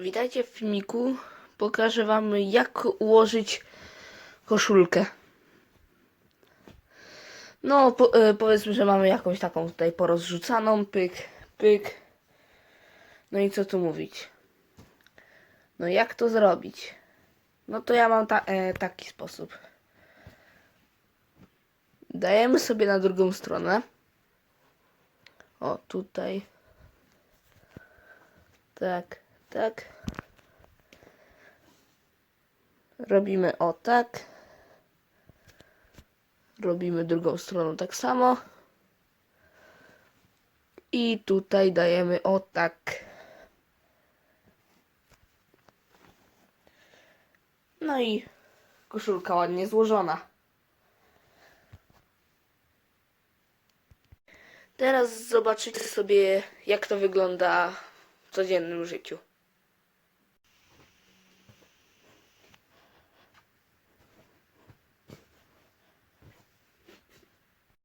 Witajcie w filmiku. Pokażę wam jak ułożyć koszulkę. No po, e, powiedzmy, że mamy jakąś taką tutaj porozrzucaną, pyk, pyk. No i co tu mówić? No jak to zrobić? No to ja mam ta, e, taki sposób. Dajemy sobie na drugą stronę. O, tutaj. Tak, tak. Robimy o tak. Robimy drugą stroną tak samo. I tutaj dajemy o tak. No i koszulka ładnie złożona. Teraz zobaczycie sobie, jak to wygląda w codziennym życiu.